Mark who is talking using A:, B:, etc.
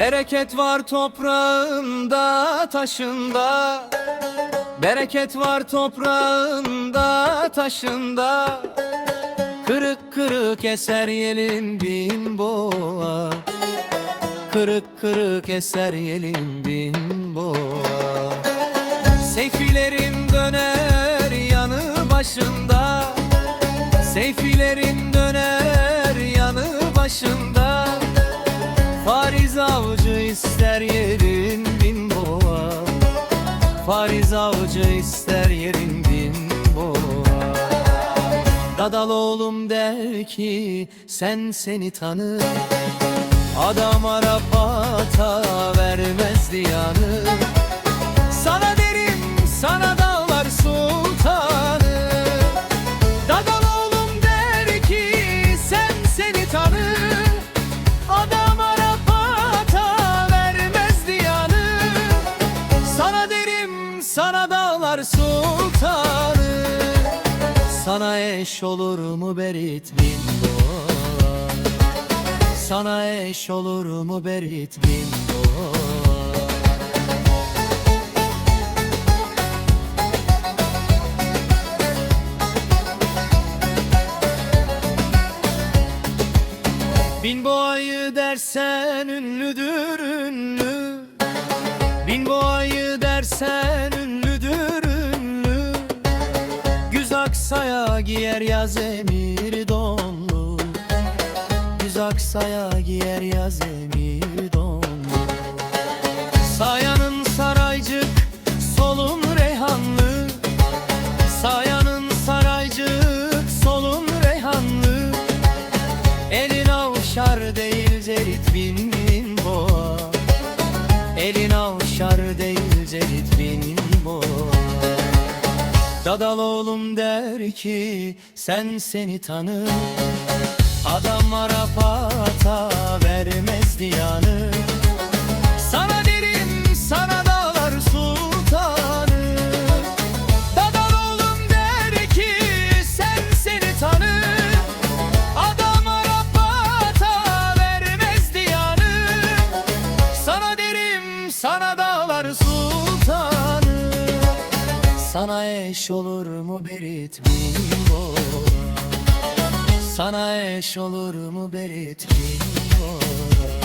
A: Bereket var toprağında taşında. Bereket var toprağında taşında. Kırık kırık eser yelin bin boğa. Kırık kırık eser yelin bin boğa. Seyfilerin döner yanı başında. Seyfilerin Fariz avcı ister yerin bin boğa. Dadal oğlum der ki sen seni tanı Adam Arapata vermez diyanı. Sana derim sana dağlar sultanı. Dadal oğlum der ki sen seni tanı Adam Arapata vermez diyanı. Sana derim sana dağlar sultanı Sana eş olur mu Berit bin doğa Sana eş olur mu Berit bin doğa Bin boğayı dersen ünlüdür ünlü. Bin boğayı dersen ünlüdür ünlü. Güz aksaya giyer yaz emir donlu. Güz aksaya giyer yaz emir donlu. Sayanın saraycık solun reyhanlı. Sayanın saraycık solun reyhanlı. Elin avşar değil zerit bin boğa. Elin avşar değil zerit bin boğa Dadal oğlum der ki sen seni tanı. Adam Arapata Sana eş olur mu Berit bin boğa Sana eş olur mu Berit bin boğa